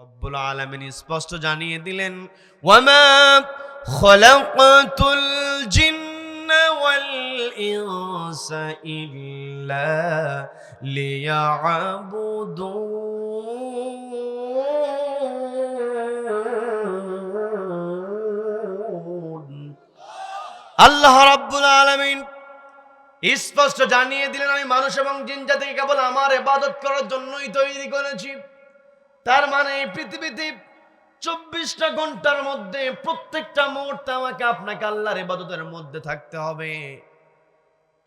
রব্বুল আলামিন স্পষ্ট জানিয়ে দিলেন আল্লাহ রাব্বুল আলামিন স্পষ্ট জানিয়ে দিলেন, আমি মানুষ এবং জিন জাতিকে কেবল আমার ইবাদত করার জন্যই তৈরি করেছি। তার মানে এই পৃথিবীতে চব্বিশটা ঘণ্টার মধ্যে প্রত্যেকটা মুহূর্তে আমাকে আপনাকে আল্লাহর ইবাদতের মধ্যে থাকতে হবে।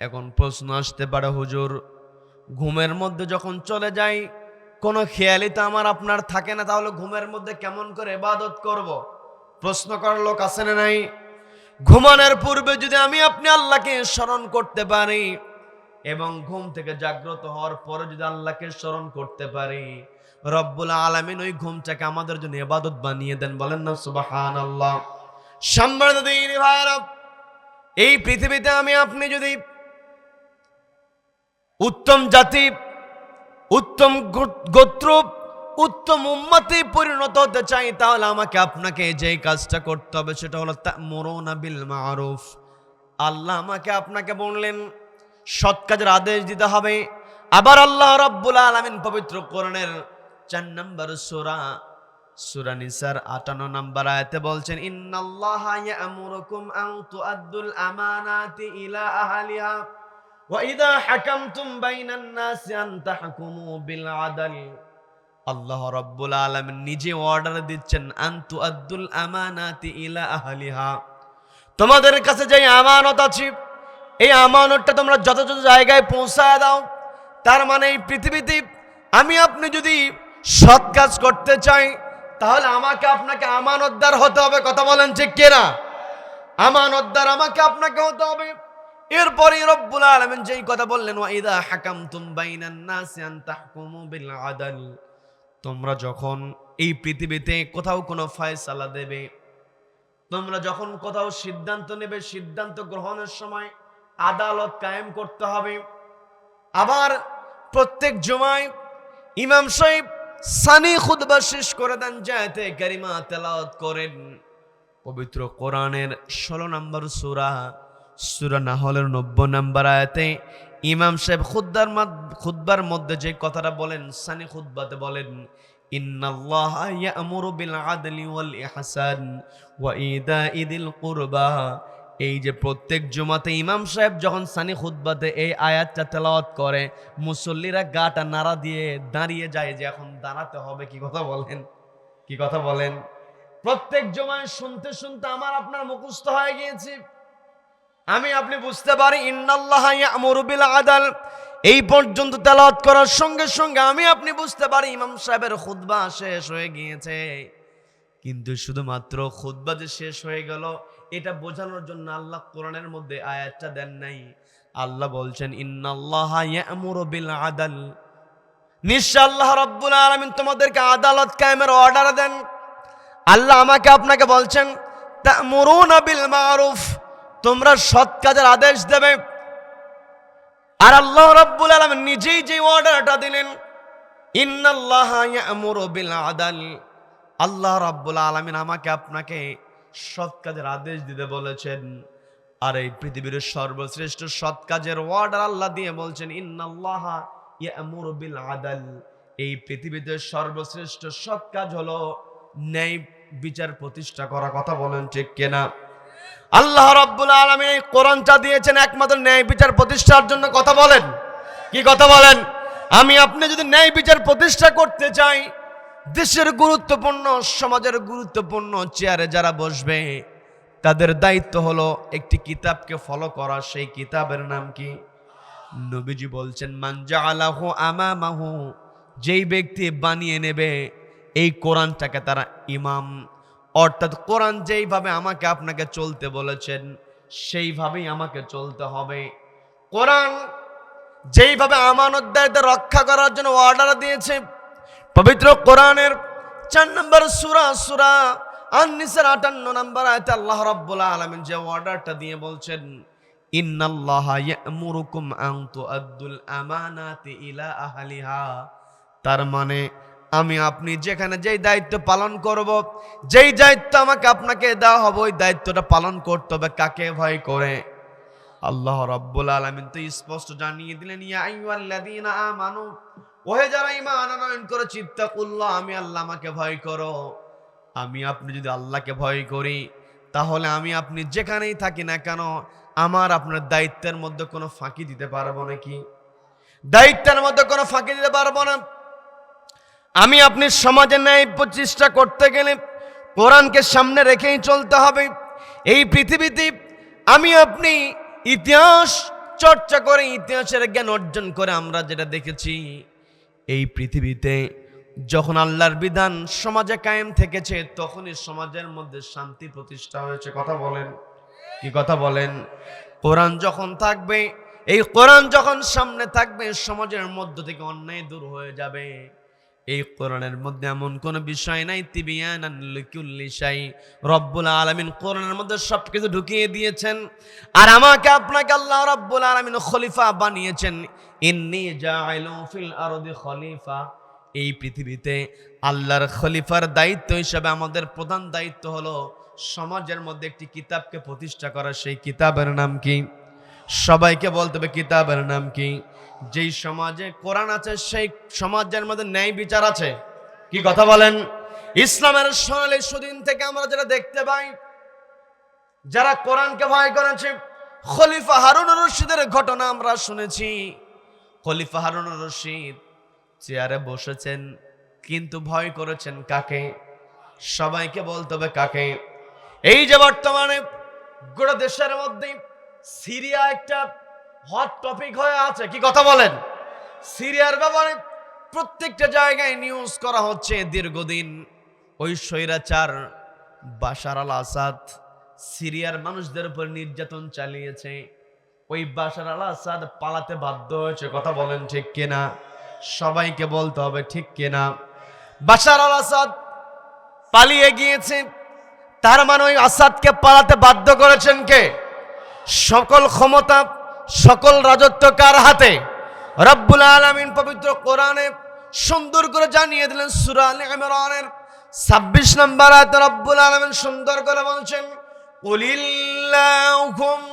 এখন প্রশ্ন আসতে পারে, হুজুর, ঘুমের মধ্যে যখন চলে যাই, কোনো খেয়ালি তো আমার আপনার থাকে না, তাহলে ঘুমের মধ্যে কেমন করে ইবাদত করব? প্রশ্ন করার লোক আছে না নাই? ঘুমানোর পূর্বে যদি আমি আপনি আল্লাহকে স্মরণ করতে পারি এবং ঘুম থেকে জাগ্রত হওয়ার পরে যদি আল্লাহকে স্মরণ করতে পারি, রব্বুল আলামিন ওই ঘুমটাকে আমাদের জন্য এবাদত বানিয়ে দেন। বলেন না সুবাহান আল্লাহ এই পৃথিবীতে আমি আপনি যদি উত্তম জাতি, উত্তম গোত্র, উত্তম উম্মতে পরিণত হতে চাই, তাহলে আমাকে আপনাকে যেই কাজটা করতে হবে, সেটা হলো তা'মুরুনা বিল মারুফ। আল্লাহ আমাকে আপনাকে বললেন সৎ আদেশ দিতে হবে। আবার আল্লাহ রাব্বুল আলামিন পবিত্র কোরআনের চার নম্বর সূরা সূরা নিসার 58 নম্বর আয়াতে বলছেন, ইন্নাল্লাহা ইয়া'মুরুকুম আন তুআদ্দুল আমানাতি ইলা আহলিহা, ওয়া ইযা হাকামতুম বাইনান নাসি আন তাহকুমু বিল আদল। আল্লাহ রাব্বুল আলামিন নিজে অর্ডার দিচ্ছেন, আন তুআদ্দুল আমানাতি ইলা আহলিহা। তোমাদের কাছে যে আমানত আছে এই আমানতটা তোমরা যথাযথ জায়গায় পৌঁছায় দাও। তার মানে এই পৃথিবীতে আমি আপনি যদি সৎ কাজ করতে চাই, তাহলে আমাকে আপনাকে আমানতদার হতে হবে, কথা বলেন ঠিক কিনা? আমানতদার আমাকে আপনাকে হতে হবে। এরপরে রব্বুল আলামিন যেই কথা বললেন, ওয়া ইদা হাকামতুম বাইনান নাসি আন তাহকুমু বিল তোমরা যখন এই পৃথিবীতে কোথাও কোনো ফয়সালা দেবে, তোমরা যখন কোথাও সিদ্ধান্ত নেবে, সিদ্ধান্ত গ্রহণের সময় আদালত কায়েম করতে হবে। আবার প্রত্যেক জমায় ইমাম সাহেব সানি খুদবা শেষ করে দেন, জায়তে কারিমা তেলাওয়াত করেন। পবিত্র কোরআনের ষোলো নম্বর সুরা সুরা নাহলের নব্বই নম্বর আয়াতে ইমাম সাহেব খুদ্বার খুদ্বার মধ্যে যে কথাটা বলেন, সানি খুদ্বাতে বলেন, ইন্নাল্লাহ ইয়ামুরু বিল আদলি ওয়াল ইহসান ওয়া ইদাই দিল কুরবা। এই যে প্রত্যেক জুমাতে ইমাম সাহেব যখন সানি খুদ্বাতে এই আয়াতটা তেলাওয়াত করে, মুসল্লিরা গাটা নাড়া দিয়ে দাঁড়িয়ে যায় যে এখন দাঁড়াতে হবে, কি কথা বলেন? কি কথা বলেন? প্রত্যেক জমায় শুনতে শুনতে আমার আপনার মুখস্থ হয়ে গিয়েছে। আমি, আপনি বুঝতে পারি, ইন্নাল্লাহ ইয়ামুরু বিল আদাল। এই পর্যন্ত তেলাওয়াত করার সঙ্গে সঙ্গে আমি, আপনি বুঝতে পারি, ইমাম সাহেবের খুতবা শেষ হয়ে গিয়েছে। কিন্তু শুধুমাত্র খুতবা যে শেষ হয়ে গেল এটা বোঝানোর জন্য আল্লাহ কোরআনের মধ্যে আয়াতটা দেন নাই। আল্লাহ বলছেন বিল আদাল নিশ্চয় আল্লাহ রাব্বুল আলামিন তোমাদেরকে আদালত কায়েমের অর্ডার দেন। আল্লাহ আমাকে আপনাকে বলছেন বিল মারুফ তোমরা সৎ কাজের আদেশ দেবে। আর আল্লাহ রাব্বুল আলামিন নিজেই যে অর্ডারটা দিলেন, ইন্নাল্লাহ বিল আদাল আল্লাহ রাব্বুল আলামিন আমাকে আপনাকে সৎ কাজের আদেশ দিতে বলেছেন। আর এই পৃথিবীর সর্বশ্রেষ্ঠ সৎ কাজের অর্ডার আল্লাহ দিয়ে বলছেন, ইন্নাল্লাহ ইয়ামুরু আদাল। এই পৃথিবীতে সর্বশ্রেষ্ঠ সৎ কাজ হলো ন্যায় বিচার প্রতিষ্ঠা করা, কথা বলেন ঠিক কিনা? আল্লাহ রাব্বুল আলামিন এই কোরআনটা দিয়েছেন একমাত্র ন্যায় বিচার প্রতিষ্ঠার জন্য, কথা বলেন। কি কথা বলেন? আমি আপনি যদি ন্যায় বিচার প্রতিষ্ঠা করতে চাই দেশের গুরুত্বপূর্ণ, সমাজের গুরুত্বপূর্ণ চেয়ারে যারা বসবে, তাদের দায়িত্ব হলো একটি কিতাবকে ফলো করা। সেই কিতাবের নাম কি? নবীজি বলছেন মানজা আলাহু আমামাহু যেই ব্যক্তি বানিয়ে নেবে, এই কোরআনটাকে তারা ইমাম। অর্থাৎ কোরআন যেইভাবে আমাকে আপনাকে চলতে বলেছেন, সেইভাবেই আমাকে চলতে হবে। কোরআন যেইভাবে আমানতদারদের রক্ষা করার জন্য অর্ডার দিয়েছে পবিত্র কোরআনের চার নম্বর সুরা সুরা আননিসের আটান্ন নম্বর আয়তে আল্লাহ রাব্বুল আলামিন যে অর্ডারটা দিয়ে বলছেন, ইন্নাল্লাহ ইয়ামুরুকুম আন তুআদ্দুল আমানাতি ইলা তার মানে আমি আপনি যেখানে যেই দায়িত্ব পালন করব, যেই দায়িত্ব আমাকে আপনাকে দেওয়া হবে, ওই দায়িত্বটা পালন করতে হবে কাকে ভয় করে? আল্লাহ রাব্বুল আলামিন তো স্পষ্ট জানিয়ে দিলেন ওহে যারা ঈমান আনয়ন করে চিত্তাকুল্লাহ আমি আল্লাহ আমাকে ভয় করো। আমি আপনি যদি আল্লাহকে ভয় করি, তাহলে আমি আপনি যেখানেই থাকি না কেন, আমার আপনার দায়িত্বের মধ্যে কোনো ফাঁকি দিতে পারব নাকি? দায়িত্বের মধ্যে কোনো ফাঁকি দিতে পারব না। আমি আপনি সমাজে ন্যায় প্রচেষ্টা করতে গেলে কোরআনকে সামনে রেখেই চলতে হবে। এই পৃথিবীতে আমি আপনি ইতিহাস চর্চা করে, ইতিহাসের জ্ঞান অর্জন করে আমরা যেটা দেখেছি। এই পৃথিবীতে যখন আল্লাহর বিধান সমাজে কায়েম থেকেছে, তখনই সমাজের মধ্যে শান্তি প্রতিষ্ঠা হয়েছে। কথা বলেন। কি কথা বলেন? কোরআন যখন থাকবে, এই কোরআন যখন সামনে থাকবে, সমাজের মধ্য থেকে অন্যায় দূর হয়ে যাবে। এই কোরআনের মধ্যে এমন কোন বিষয় নাই। শাই। রব্বুল আলামিন কোরআনের মধ্যে সবকিছু ঢুকিয়ে দিয়েছেন। আর আমাকে আপনাকে আল্লাহ রব্বুল আলামিন খলিফা বানিয়েছেন। ইন্নী ফিল আরদি খলিফা। এই পৃথিবীতে আল্লাহর খলিফার দায়িত্ব হিসাবে আমাদের প্রধান দায়িত্ব হলো সমাজের মধ্যে একটি কিতাবকে প্রতিষ্ঠা করা। সেই কিতাবের নাম কি? সবাইকে বলতে হবে কিতাবের নাম কি? যেই সমাজে কোরআন আছে, সেই সমাজের মধ্যে ন্যায় বিচার আছে। কি কথা বলেন? ইসলামের সোনালী সুদিন থেকে আমরা যেটা দেখতে পাই, যারা কোরআনকে ভয় করেছে, খলিফা হারুন রশিদের ঘটনা আমরা শুনেছি। খলিফা হারুন রশিদ চেয়ারে বসেছেন, কিন্তু ভয় করেছেন কাকে? সবাইকে বলতে হবে কাকে? এই যে বর্তমানে গোটা দেশের মধ্যে সিরিয়া একটা হট টপিক হয়ে আছে, কি কথা বলেন? সিরিয়ার ব্যাপারে প্রত্যেকটা জায়গায় নিউজ করা হচ্ছে দীর্ঘদিন। ওই স্বৈরাচার বাশার আল আসাদ সিরিয়ার মানুষদের উপর নির্যাতন চালিয়েছে। ওই বাশার আল আসাদ পালাতে বাধ্য হয়েছে, কথা বলেন ঠিক কিনা? সবাইকে বলতে হবে ঠিক কিনা? বাশার আল আসাদ পালিয়ে গিয়েছে, তার মানে ওই আসাদকে পালাতে বাধ্য করেছেন কে? সকল ক্ষমতা, সকল রাজত্ব কার হাতে? রব্বুল আলামিন পবিত্র কোরআনে সুন্দর করে জানিয়ে দিলেন সূরা আলে ইমরানের 26 নম্বর আয়াতে রব্বুল আলামিন সুন্দর করে বলছেন কুলিল্লাহুম্মা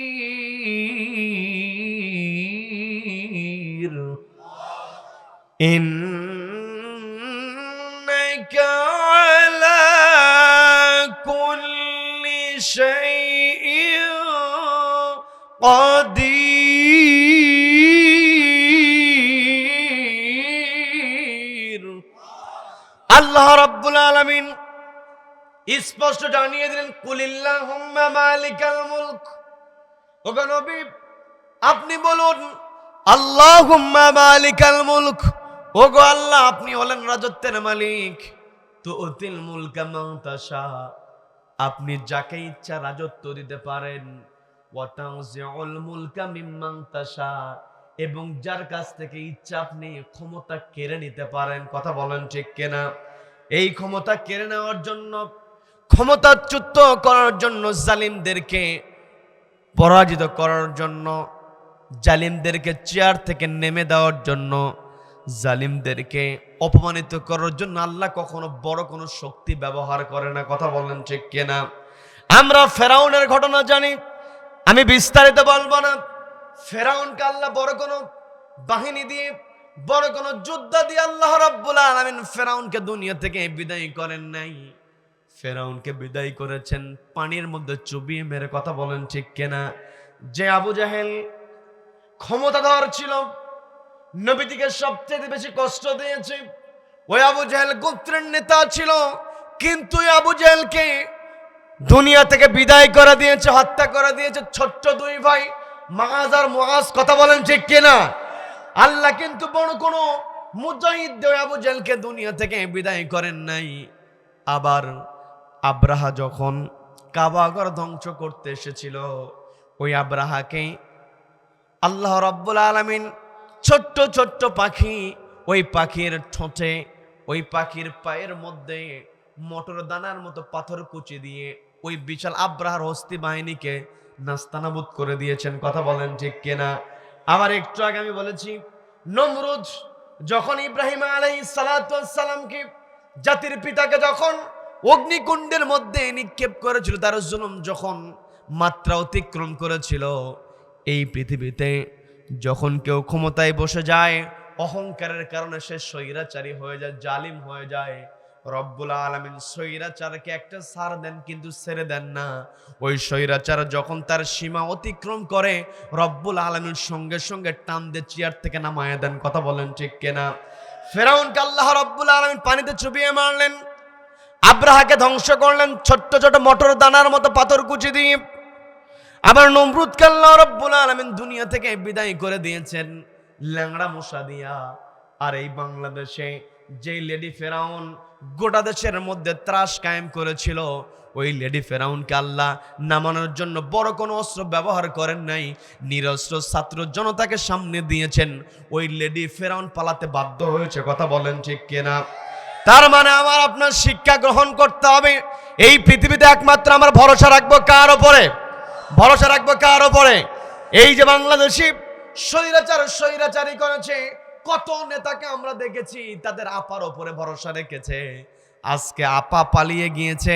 إنك على كل شيء قدير আল্লাহ রাব্বুল আলামিন স্পষ্ট জানিয়ে দিলেন কুলিল্লাহুম্মা মালিকাল মুলক ওগো নবী আপনি বলুন আল্লাহুম্মা মালিকাল মুলক ওগো আল্লাহ, আপনি হলেন রাজত্বের মালিক। তো অতিল মুলকা মান তাশা আপনি যাকে ইচ্ছা রাজত্ব দিতে পারেন। এবং যার কাছ থেকে ইচ্ছা আপনি ক্ষমতা কেড়ে নিতে পারেন। কথা বলেন ঠিক কেনা? এই ক্ষমতা কেড়ে নেওয়ার জন্য, ক্ষমতাচ্যুত করার জন্য জালিমদেরকে পরাজিত করার জন্য, জালিমদেরকে চেয়ার থেকে নেমে দেওয়ার জন্য জালিমদেরকে অপমানিত করার জন্য আল্লাহ কখনো বড় কোনো শক্তি ব্যবহার করে না। কথা বলেন ঠিক কিনা? আমরা ফেরাউনের ঘটনা জানি, আমি বিস্তারিত বলব না। ফেরাউনকে আল্লাহ বড় কোনো বাহিনী দিয়ে, বড় কোনো যুদ্ধ দিয়ে আল্লাহ রাব্বুল আলামিন ফেরাউনকে দুনিয়া থেকে বিদায় করেন নাই। ফেরাউনকে বিদায় করেছেন, পানির মধ্যে চুবিয়ে মেরে। কথা বলেন ঠিক কিনা? যে আবু জাহেল ক্ষমতাধর ছিল নবীটিকে সবচেয়ে বেশি কষ্ট দিয়েছে। ওই আবু জাহেল গোত্রের নেতা ছিল, কিন্তু আবু জাহেলকে দুনিয়া থেকে বিদায় করা দিয়েছে, হত্যা করা দিয়েছে। ছোট্ট দুই ভাই, মাহাজ আর মুআজ, কথা বলেন ঠিক কিনা? আল্লাহ কিন্তু বড় কোনো মুজাহিদ আবু জাহেলকে দুনিয়া থেকে বিদায় করেন নাই। আবার আব্রাহা যখন কাবাগর ধ্বংস করতে এসেছিল, ওই আব্রাহাকে আল্লাহ রব্বুল আলমিন ছোট্ট ছোট্ট পাখি, ওই পাখির ঠোঁটে, ওই পাখির পায়ের মধ্যে মটর দানার মতো পাথর কুচি দিয়ে ওই বিশাল আব্রাহার হস্তি বাহিনীকে নাস্তানাবুদ করে দিয়েছেন। কথা বলেন ঠিক কেনা? আবার একটু আগে আমি বলেছি নমরুজ যখন ইব্রাহিম আলাই সালাতামকে জাতির পিতাকে যখন অগ্নিকুণ্ডের মধ্যে নিক্ষেপ করেছিল, তার জুলুম যখন মাত্রা অতিক্রম করেছিল, এই পৃথিবীতে যখন কেউ ক্ষমতায় বসে যায়, অহংকারের কারণে সে স্বৈরাচারী হয়ে যায়, জালিম হয়ে যায়। রব্বুল আলমিন স্বৈরাচারকে একটা সার দেন, কিন্তু ছেড়ে দেন না। ওই স্বৈরাচার যখন তার সীমা অতিক্রম করে, রব্বুল আলমীর সঙ্গে সঙ্গে টান দিয়ে চেয়ার থেকে নামায় দেন। কথা বলেন ঠিক কেনা? ফেরাউনকে আল্লাহ রব্বুল আলমিন পানিতে চুপিয়ে মারলেন। আব্রাহাকে ধ্বংস করলেন, ছোট্ট ছোট মটর দানার মতো পাথর কুচি দিয়ে। আবার নমরুদ কাল্লা রব্বুল আলমিন দুনিয়া থেকে বিদায় করে দিয়েছেন। ল্যাংড়া মশা দিয়া। আর এই বাংলাদেশে যে লেডি ফেরাউন গোটা দেশের মধ্যে ত্রাস কায়েম করেছিল, ওই লেডি ফেরাউনকে আল্লাহ নামানোর জন্য বড় কোনো অস্ত্র ব্যবহার করেন নাই, নিরস্ত্র ছাত্র জনতাকে সামনে দিয়েছেন। ওই লেডি ফেরাউন পালাতে বাধ্য হয়েছে, কথা বলেন ঠিক কিনা? তার মানে আমার আপনার শিক্ষা গ্রহণ করতে হবে। এই পৃথিবীতে একমাত্র আমার ভরসা রাখব কার ওপরে ভরসা রাখব কার ওপরে এই যে বাংলাদেশি স্বৈরাচার স্বৈরাচারী করেছে, কত নেতাকে আমরা দেখেছি, তাদের আপার ওপরে ভরসা রেখেছে। আজকে আপা পালিয়ে গিয়েছে,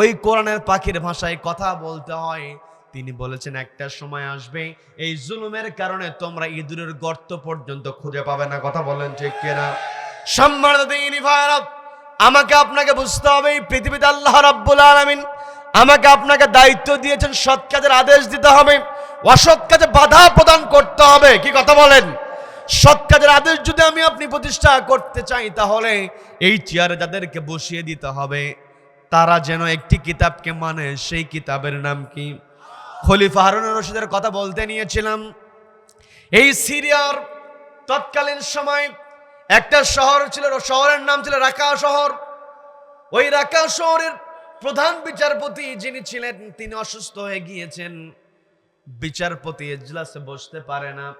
ওই কোরআনের পাখির ভাষায় কথা বলতে হয়। তিনি বলেছেন, একটা সময় আসবে, এই জুলুমের কারণে তোমরা ইঁদুরের গর্ত পর্যন্ত খুঁজে পাবে না। কথা বলেন ঠিক কিনা? সম্মানিত আমাকে আপনাকে বুঝতে হবে, এই পৃথিবীতে আল্লাহ রাব্বুল আলামিন আমাকে আপনাকে দায়িত্ব দিয়েছেন, সৎ কাজের আদেশ দিতে হবে, অসৎ কাজে বাধা প্রদান করতে হবে। কি কথা বলেন? সৎ কাজের আদেশ যদি আমি আপনি প্রতিষ্ঠা করতে চাই, তাহলে এই চেয়ারে যাদেরকে বসিয়ে দিতে হবে, তারা যেন একটি কিতাবকে মানে সেই কিতাবের নাম কি? খলিফা হারুন রশিদের কথা বলতে নিয়েছিলাম। এই সিরিয়ার তৎকালীন সময় একটা শহর ছিল, শহরের নাম ছিল রাকা শহর। ওই রাকা শহরের প্রধান বিচারপতি যিনি ছিলেন, তিনি অসুস্থ হয়ে গিয়েছেন। বিচারপতি এজলাসে বসতে পারে না।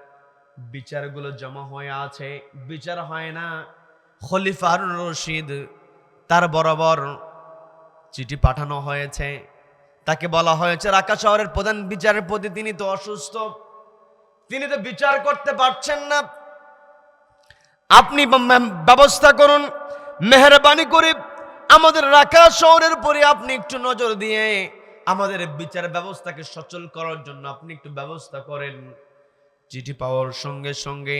বিচারগুলো জমা হয়ে আছে। বিচার হয় না। খলিফা হারুন রশিদ তার বরাবর চিঠি পাঠানো হয়েছে। তাকে বলা হয়েছে, রাকা শহরের প্রধান বিচারপতি, তিনি তো অসুস্থ। তিনি তো বিচার করতে পারছেন না। আপনি ব্যবস্থা করুন, মেহরবানি করে আমাদের রাখা শহরের উপরে আপনি একটু নজর দিয়ে আমাদের বিচার ব্যবস্থাকে সচল করার জন্য আপনি একটু ব্যবস্থা করেন। চিঠি পাওয়ার সঙ্গে সঙ্গে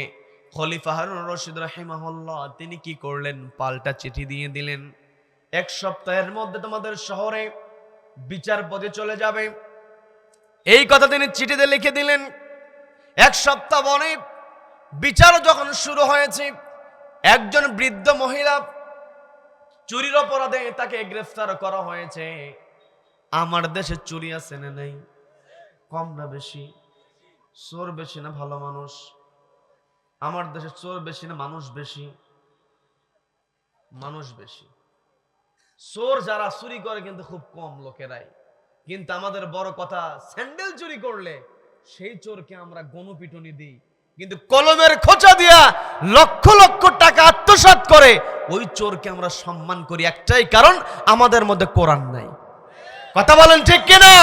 খলিফা হারুন রশিদ রাহিমাহুল্লাহ, তিনি কি করলেন? পাল্টা চিঠি দিয়ে দিলেন। এক সপ্তাহের মধ্যে তোমাদের শহরে বিচারপতি চলে যাবে। এই কথা তিনি চিঠিতে লিখে দিলেন। এক সপ্তাহ পরে বিচার যখন শুরু হয়েছে, একজন বৃদ্ধ মহিলা চুরির অপরাধে তাকে গ্রেফতার করা হয়েছে। আমার দেশে চুরি আছে না নেই? কম না বেশি? চোর বেশি না ভালো মানুষ? আমার দেশে চোর বেশি না মানুষ বেশি? মানুষ বেশি। চোর যারা চুরি করে কিন্তু খুব কম লোকেরাই। কিন্তু আমাদের বড় কথা, স্যান্ডেল চুরি করলে সেই চোরকে আমরা গণপিটনি দিই। কিন্তু কলমের খোঁচা দিয়া লক্ষ লক্ষ টাকা আত্মসাৎ করে ওই চোরকে আমরা সম্মান করি একটাই কারণ আমাদের মধ্যে কোরআন নাই। কথা বলেন ঠিক কিনা?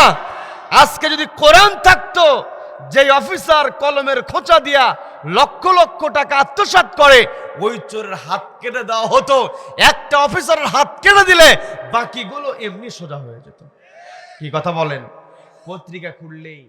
আজকে যদি কোরআন থাকতো যে অফিসার কলমের খোঁচা দিয়া লক্ষ লক্ষ টাকা আত্মসাৎ করে, ওই চোরের হাত কেটে দেওয়া হতো। একটা অফিসারের হাত কেটে দিলে বাকিগুলো এমনি সোজা হয়ে যেত। কি কথা বলেন? পত্রিকা খুললেই